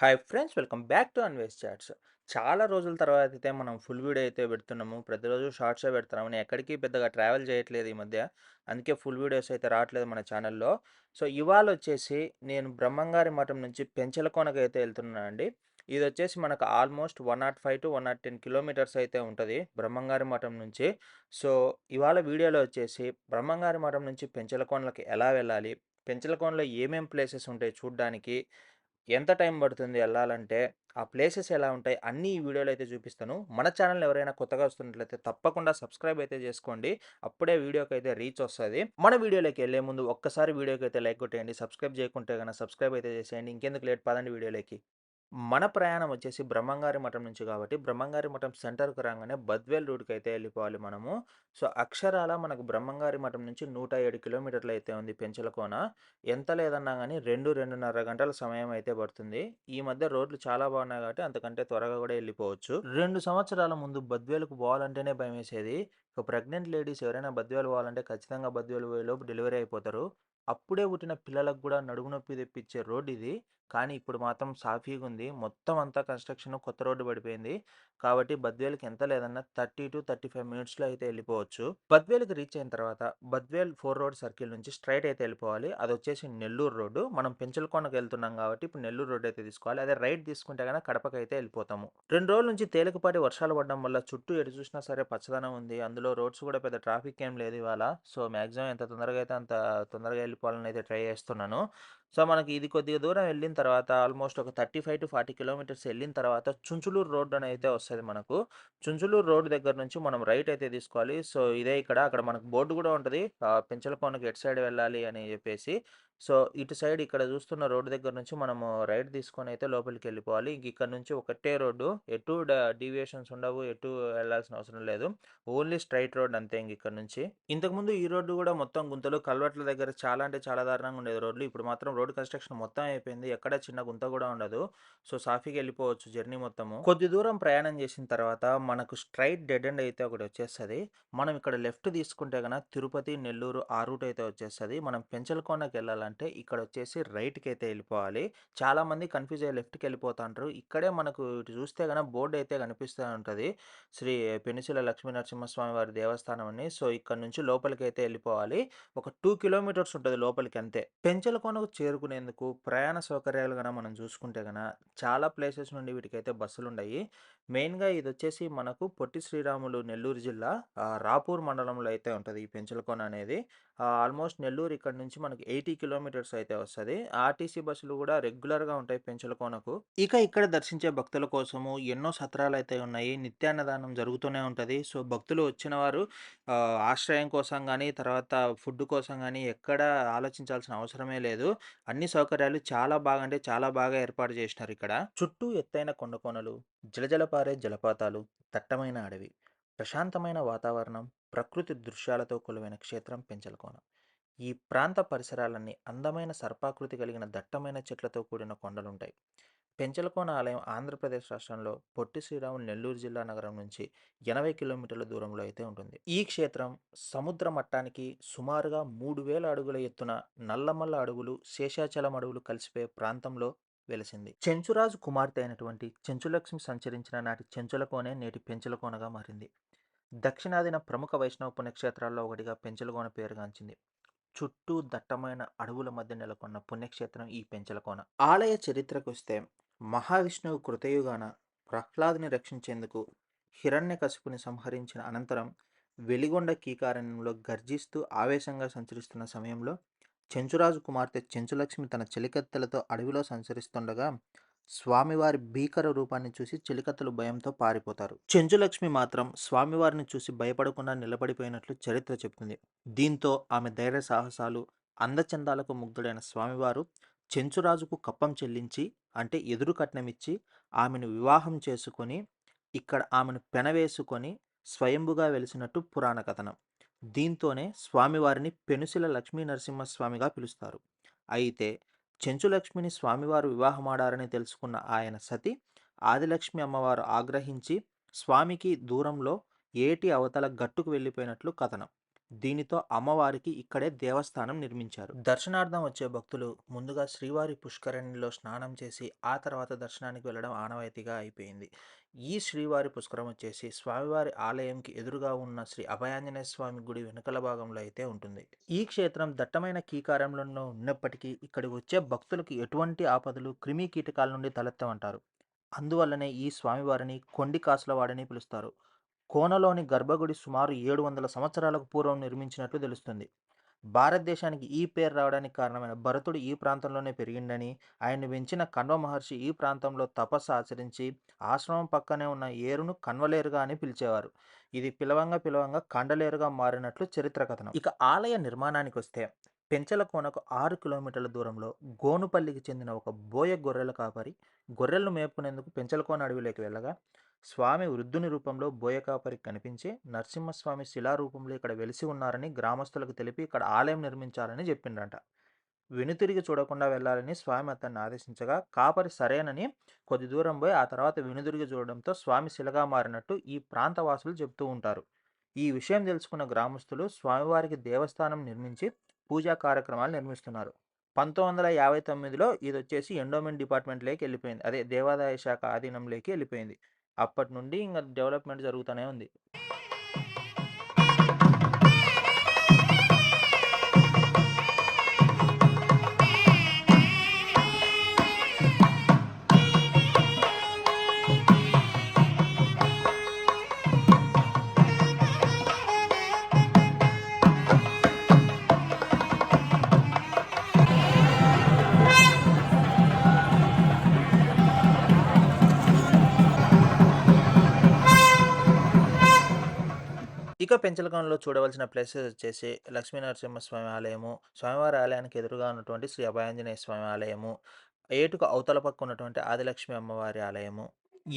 Hi friends welcome back to Anvesh chats. చాలా రోజుల తర్వాత అయితే మనం ఫుల్ వీడియో అయితే పెడుతున్నాము. ప్రతిరోజు షార్ట్సే పెడుతున్నాము నేను ఎక్కడికి పెద్దగా ట్రావెల్ చేయట్లేదు ఈ మధ్య. అందుకే ఫుల్ వీడియోస్ అయితే రావట్లేదు మన ఛానల్లో. సో ఇవాళ వచ్చేసి నేను బ్రహ్మంగారి మఠం నుంచి పెంచలకోనకు అయితే వెళ్తున్నాను అండి. ఇది వచ్చేసి మనకు almost one nought five to one nought ten kilometres అయితే ఉంటుంది బ్రహ్మంగారి మఠం నుంచి. సో ఇవాళ వీడియోలో వచ్చేసి బ్రహ్మంగారి మఠం నుంచి పెంచలకోనలకి ఎలా వెళ్ళాలి? పెంచలకోనలో ఏమేం ప్లేసెస్ ఉంటాయి చూడడానికి? ఎంత టైం పడుతుంది వెళ్ళాలంటే, ఆ ప్లేసెస్ ఎలా ఉంటాయి, అన్నీ ఈ వీడియోలో అయితే చూపిస్తాను. మన ఛానల్ ఎవరైనా కొత్తగా వస్తున్నట్లయితే తప్పకుండా సబ్స్క్రైబ్ అయితే చేసుకోండి. అప్పుడే వీడియోకైతే రీచ్ వస్తుంది మన వీడియోలోకి వెళ్ళే ముందు ఒక్కసారి వీడియోకైతే లైక్ కొట్టేయండి. సబ్స్క్రైబ్ చేయకుంటే కన్నా సబ్స్క్రైబ్ అయితే చేసేయండి. ఇంకెందుకు లేట్ పదండి వీడియోలోకి. మన ప్రయాణం వచ్చేసి బ్రహ్మంగారి మఠం నుంచి కాబట్టి బ్రహ్మంగారి మఠం సెంటర్కు రాగానే బద్వేల్ రూట్‌కైతే వెళ్ళిపోవాలి మనము. సో, అక్షరాల మనకు బ్రహ్మంగారి మఠం నుంచి 107 కిలోమీటర్లు అయితే ఉంది పెంచలకోన. ఎంత లేదన్నా కానీ రెండు రెండున్నర గంటల సమయం అయితే పడుతుంది. ఈ మధ్య రోడ్లు చాలా బాగున్నాయి కాబట్టి అంతకంటే త్వరగా కూడా వెళ్ళిపోవచ్చు. రెండు సంవత్సరాల ముందు బద్వేలుకు పోవాలంటేనే భయమేసేది. ఒక ప్రెగ్నెంట్ లేడీస్ ఎవరైనా బద్వేలు పోవాలంటే ఖచ్చితంగా బద్వేలు పోయేలోపు డెలివరీ అయిపోతారు. అప్పుడే పుట్టిన పిల్లలకు కూడా నడుము నొప్పి తెప్పించే రోడ్ ఇది. కానీ ఇప్పుడు మాత్రం సాఫీగా ఉంది మొత్తం అంతా కన్‌స్ట్రక్షన్ కొత్త రోడ్డు పడిపోయింది. కాబట్టి బద్వేలుకి ఎంత లేదన్నా 30-35 మినిట్స్‌లో అయితే వెళ్ళిపోవచ్చు. బద్వేలుకి రీచ్ అయిన తర్వాత బద్వేల్ ఫోర్ రోడ్ సర్కిల్ నుంచి స్ట్రైట్ అయితే వెళ్ళిపోవాలి. అది వచ్చేసి నెల్లూరు రోడ్డు. మనం పెంచలకొండకు వెళ్తున్నాం కాబట్టి ఇప్పుడు నెల్లూరు రోడ్ అయితే తీసుకోవాలి. అదే రైట్ తీసుకుంటే గనక కడపకైతే వెళ్ళిపోతాము. రెండు రోజుల నుంచి తేలికపాటి వర్షాలు పడడం వల్ల చుట్టూ ఎటు చూసినా సరే పచ్చదనం ఉంది. అందులో రోడ్స్ కూడా పెద్ద ట్రాఫిక్ ఏం లేదు ఇవాళ. సో, మ్యాక్సిమం ఎంత తొందరగా అయితే అంత తొందరగా వెళ్ళిపోవాలని అయితే ట్రై చేస్తున్నాను. సో, మనకి ఇది కొద్దిగా దూరం వెళ్ళిన తర్వాత ఆల్మోస్ట్ ఒక 35-40 కిలోమీటర్స్ వెళ్ళిన తర్వాత చుంచులూరు రోడ్ అని అయితే మనకు. చుంచులూరు రోడ్ దగ్గర నుంచి మనం రైట్ అయితే తీసుకోవాలి. సో, ఇదే ఇక్కడ అక్కడ మనకు బోర్డు కూడా ఉంటుంది పెంచలకోనకి ఎటు సైడ్ వెళ్ళాలి అని చెప్పేసి. సో, ఇటు సైడ్ ఇక్కడ చూస్తున్న రోడ్డు దగ్గర నుంచి మనము రైట్ తీసుకొని అయితే లోపలికి వెళ్ళిపోవాలి. ఇంక ఇక్కడ నుంచి ఒకటే రోడ్డు. ఎటు డ డీవియేషన్స్ ఉండవు. ఎటు వెళ్ళాల్సిన అవసరం లేదు. ఓన్లీ స్ట్రైట్ రోడ్ అంతే ఇంక ఇక్కడ నుంచి. ఇంతకుముందు ఈ రోడ్డు కూడా మొత్తం గుంతలు, కల్వర్ట్ల దగ్గర చాలా అంటే చాలా దారుణంగా ఉండేది రోడ్లు. ఇప్పుడు మాత్రం రోడ్ కన్‌స్ట్రక్షన్ మొత్తం అయిపోయింది. ఎక్కడ చిన్న గుంత కూడా ఉండదు. సో, సాఫీకి వెళ్ళిపోవచ్చు జర్నీ మొత్తము. కొద్ది దూరం ప్రయాణం చేసిన తర్వాత మనకు స్ట్రైట్ డెడ్ ఎండ్ అయితే ఒకటి వచ్చేస్తుంది మనం ఇక్కడ లెఫ్ట్ తీసుకుంటే గనక తిరుపతి, నెల్లూరు ఆ రూట్ అయితే వచ్చేస్తుంది మనం పెంచలకోనకి వెళ్ళాలంటే ఇక్కడ వచ్చేసి రైట్‌కి అయితే వెళ్ళిపోవాలి. చాలామంది కన్‌ఫ్యూజ్ అయ్యి లెఫ్ట్‌కి వెళ్ళిపోతాండ్రు. ఇక్కడే మనకు ఇటు చూస్తే గనక బోర్డు అయితే కనిపిస్తూ ఉంటుంది శ్రీ పెనుసిల లక్ష్మీ నరసింహస్వామి వారి దేవస్థానం అని. సో, ఇక్కడ నుంచి లోపలికైతే వెళ్ళిపోవాలి. ఒక టూ కిలోమీటర్స్ ఉంటుంది లోపలికి అంతే. పెంచలకోనకు చేరుకునేందుకు ప్రయాణ సౌకర్యాలు కనుక మనం చూసుకుంటే కనుక చాలా ప్లేసెస్ నుండి వీటికైతే ఉన్నాయి మెయిన్‌గా ఇది వచ్చేసి మనకు పొట్టి శ్రీరాములు నెల్లూరు జిల్లా రాపూర్ మండలంలో అయితే ఉంటుంది ఈ పెంచలకోన అనేది. ఆల్మోస్ట్ నెల్లూరు ఇక్కడ నుంచి మనకి 80 కిలోమీటర్స్ అయితే వస్తుంది ఆర్‌టీసీ బస్సులు కూడా రెగ్యులర్‌గా ఉంటాయి పెంచలకోనకు. ఇక ఇక్కడ దర్శించే భక్తుల కోసము ఎన్నో సత్రాలు అయితే ఉన్నాయి. నిత్యాన్నదానం జరుగుతూనే ఉంటుంది సో, భక్తులు వచ్చిన వారు ఆశ్రయం కోసం కానీ తర్వాత ఫుడ్ కోసం కానీ ఎక్కడ ఆలోచించాల్సిన అవసరమే లేదు. అన్ని సౌకర్యాలు చాలా బాగా అంటే చాలా బాగా ఏర్పాటు చేసినారు ఇక్కడ. చుట్టూ ఎత్తైన కొండ కొనలు జలజలపారే జలపాతాలు, దట్టమైన అడవి, ప్రశాంతమైన వాతావరణం, ప్రకృతి దృశ్యాలతో కొలువైన క్షేత్రం పెంచలకోన. ఈ ప్రాంత పరిసరాలన్నీ అందమైన సర్పాకృతి కలిగిన దట్టమైన చెట్లతో కూడిన కొండలుంటాయి. పెంచలకోన ఆలయం ఆంధ్రప్రదేశ్ రాష్ట్రంలో పొట్టి శ్రీరాములు నెల్లూరు జిల్లా నగరం నుంచి 80 కిలోమీటర్ల దూరంలో అయితే ఉంటుంది. ఈ క్షేత్రం సముద్ర మట్టానికి సుమారుగా మూడు వేల అడుగుల ఎత్తున నల్లమల్ల అడుగులు శేషాచలం అడవులు కలిసిపోయే ప్రాంతంలో వెలిసింది చెంచురాజు కుమార్తె అయినటువంటి చెంచులక్ష్మి సంచరించిన నాటి చెంచులకోనే నేటి పెంచలకోనగా మారింది. దక్షిణాదిన ప్రముఖ వైష్ణవ పుణ్యక్షేత్రాల్లో ఒకటిగా పెంచలకోన పేరుగాంచింది. చుట్టూ దట్టమైన అడవుల మధ్య నెలకొన్న పుణ్యక్షేత్రం ఈ పెంచలకోన. ఆలయ చరిత్రకు వస్తే మహావిష్ణువు కృతయుగాన ప్రహ్లాదుని రక్షించేందుకు హిరణ్యకశిపుని సంహరించిన అనంతరం వెలిగొండ కీకారణ్యంలో గర్జిస్తూ ఆవేశంగా సంచరిస్తున్న సమయంలో చెంచురాజు కుమార్తె చెంచులక్ష్మి తన చెలికత్తెలతో అడవిలో సంచరిస్తుండగా స్వామివారి భీకర రూపాన్ని చూసి చెలికత్తెలు భయంతో పారిపోతారు. చెంచులక్ష్మి మాత్రం స్వామివారిని చూసి భయపడకుండా నిలబడిపోయినట్లు చరిత్ర చెబుతుంది. దీంతో ఆమె ధైర్య సాహసాలు, అందచందాలకు ముగ్ధుడైన స్వామివారు చెంచురాజుకు కప్పం చెల్లించి అంటే ఎదురు కట్నమిచ్చి ఆమెను వివాహం చేసుకొని ఇక్కడ ఆమెను పెనవేసుకొని స్వయంభుగా వెలిసినట్టు పురాణ కథనం. దీంతోనే స్వామివారిని పెనుసిల లక్ష్మీ నరసింహస్వామిగా పిలుస్తారు. అయితే చెంచులక్ష్మిని స్వామివారు వివాహమాడారని తెలుసుకున్న ఆయన సతి ఆదిలక్ష్మి అమ్మవారు ఆగ్రహించి స్వామికి దూరంలో ఏటి అవతల గట్టుకు వెళ్ళిపోయినట్లు కథనం. దీనితో అమ్మవారికి ఇక్కడే దేవస్థానం నిర్మించారు. దర్శనార్థం వచ్చే భక్తులు ముందుగా శ్రీవారి పుష్కరిణిలో స్నానం చేసి ఆ తర్వాత దర్శనానికి వెళ్ళడం ఆనవాయితీగా అయిపోయింది. ఈ శ్రీవారి పుష్కరం వచ్చేసి స్వామివారి ఆలయంకి ఎదురుగా ఉన్న శ్రీ అభయాంజనేయ స్వామి గుడి వెనుకల భాగంలో అయితే ఉంటుంది. ఈ క్షేత్రం దట్టమైన కీకారంలో ఉన్నప్పటికీ ఇక్కడికి వచ్చే భక్తులకు ఎటువంటి ఆపదలు క్రిమి కీటకాల నుండి తలెత్తమంటారు అందువల్లనే ఈ స్వామివారిని కొండి కాసులవాడని పిలుస్తారు. కోనలోని గర్భగుడి సుమారు ఏడు వందల సంవత్సరాలకు పూర్వం నిర్మించినట్లు తెలుస్తుంది. భారతదేశానికి ఈ పేరు రావడానికి కారణమైన భరతుడు ఈ ప్రాంతంలోనే పెరిగిండని ఆయన్ని పెంచిన కణ్వ మహర్షి ఈ ప్రాంతంలో తపస్సు ఆచరించి ఆశ్రమం పక్కనే ఉన్న ఏరును కన్వలేరుగా అని పిలిచేవారు. ఇది పిలవంగా పిలవంగా కండలేరుగా మారినట్లు చరిత్ర కథనం. ఇక ఆలయ నిర్మాణానికి వస్తే పెంచల కోనకు ఆరు కిలోమీటర్ల దూరంలో గోనుపల్లికి చెందిన ఒక బోయ గొర్రెల కాపరి గొర్రెలను మేపుకునేందుకు పెంచలకోన అడవిలోకి వెళ్ళగా స్వామి వృద్ధుని రూపంలో బోయకాపరికి కనిపించి నరసింహస్వామి శిలారూపంలో ఇక్కడ వెలిసి ఉన్నారని గ్రామస్తులకు తెలిపి ఇక్కడ ఆలయం నిర్మించాలని చెప్పిండ్రంట వెనుతిరిగి చూడకుండా వెళ్ళాలని స్వామి అతన్ని ఆదేశించగా కాపరి సరేనని కొద్ది దూరం పోయి ఆ తర్వాత వెనుదిరిగి చూడడంతో స్వామి శిలగా మారినట్టు ఈ ప్రాంతవాసులు చెప్తూ ఉంటారు. ఈ విషయం తెలుసుకున్న గ్రామస్తులు స్వామివారికి దేవస్థానం నిర్మించి పూజా కార్యక్రమాలు నిర్మిస్తున్నారు. పంతొమ్మిది వందల యాభై తొమ్మిదిలో ఇది వచ్చేసి ఎండోమెంట్ డిపార్ట్మెంట్లోకి వెళ్ళిపోయింది. అదే దేవాదాయ శాఖ ఆధీనంలోకి వెళ్ళిపోయింది. అప్పటి నుండి ఇంకా డెవలప్మెంట్ జరుగుతూనే ఉంది. ఇక పెంచలకంలో చూడవలసిన ప్లేసెస్ వచ్చేసి లక్ష్మీనరసింహస్వామి ఆలయము స్వామివారి ఆలయానికి ఎదురుగా ఉన్నటువంటి శ్రీ అభయాంజనేయ స్వామి ఆలయము ఏటుకు అవతల పక్క ఉన్నటువంటి ఆదిలక్ష్మి అమ్మవారి ఆలయము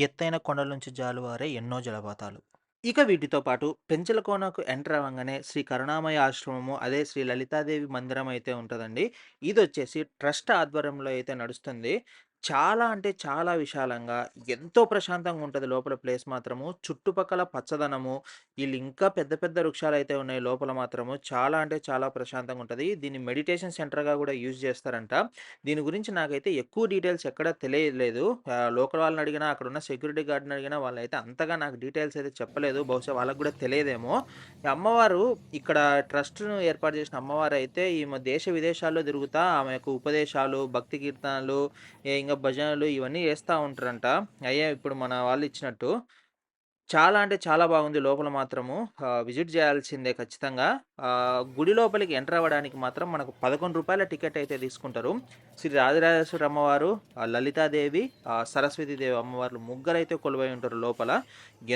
ఎత్తైన కొండల నుంచి జాలువారే ఎన్నో జలపాతాలు. ఇక వీటితో పాటు పెంచలకోనకు ఎంటర్ అవ్వగానే శ్రీ కరుణామయ ఆశ్రమము అదే శ్రీ లలితాదేవి మందిరం అయితే ఉంటుందండి. ఇది వచ్చేసి ట్రస్ట్ ఆధ్వర్యంలో అయితే నడుస్తుంది. చాలా అంటే చాలా విశాలంగా ఎంతో ప్రశాంతంగా ఉంటుంది లోపల ప్లేస్ మాత్రము. చుట్టుపక్కల పచ్చదనము వీళ్ళు ఇంకా పెద్ద పెద్ద వృక్షాలు అయితే ఉన్నాయి లోపల మాత్రము చాలా అంటే చాలా ప్రశాంతంగా ఉంటుంది. దీన్ని మెడిటేషన్ సెంటర్గా కూడా యూజ్ చేస్తారంట. దీని గురించి నాకైతే ఎక్కువ డీటెయిల్స్ ఎక్కడ తెలియలేదు. ఆ, లోకల్ వాళ్ళని అడిగినా అక్కడ ఉన్న సెక్యూరిటీ గార్డ్ని అడిగినా వాళ్ళైతే అంతగా నాకు డీటెయిల్స్ అయితే చెప్పలేదు. బహుశా వాళ్ళకి కూడా తెలియదేమో. ఈ అమ్మవారు ఇక్కడ ట్రస్ట్ను ఏర్పాటు చేసిన అమ్మవారు అయితే ఈమె దేశ విదేశాల్లో తిరుగుతా ఆమె యొక్క ఉపదేశాలు భక్తి కీర్తనలు ఏ ఇంకా భజనలు ఇవన్నీ చేస్తూ ఉంటారంట. అయ్యే ఇప్పుడు మన వాళ్ళు ఇచ్చినట్టు. చాలా అంటే చాలా బాగుంది. లోపల మాత్రము విజిట్ చేయాల్సిందే ఖచ్చితంగా. గుడి లోపలికి ఎంటర్ అవ్వడానికి మాత్రం మనకు పదకొండు రూపాయల టికెట్ అయితే తీసుకుంటారు. శ్రీ రాజరాజేశ్వరి అమ్మవారు లలితాదేవి సరస్వతీదేవి అమ్మవార్లు ముగ్గురు అయితే కొలువై ఉంటారు లోపల.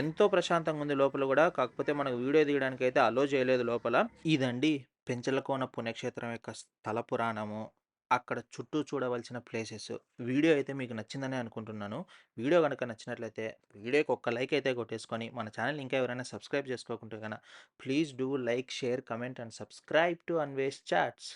ఎంతో ప్రశాంతంగా ఉంది లోపల కూడా. కాకపోతే మనకు వీడియో తీయడానికి అయితే అలో చేయలేదు లోపల. ఇదండి పెంచలకోన పుణ్యక్షేత్రం యొక్క స్థల పురాణము. అక్కడ చుట్టూ చూడవలసిన ప్లేసెస్. వీడియో అయితే మీకు నచ్చిందని అనుకుంటున్నాను. వీడియో కనుక నచ్చినట్లయితే వీడియోకి ఒక్క లైక్ అయితే కొట్టేసుకొని మన ఛానల్ ఇంకా ఎవరైనా సబ్స్క్రైబ్ చేసుకోకుంటే కనుక please do like share comment and subscribe to Anvesh chats.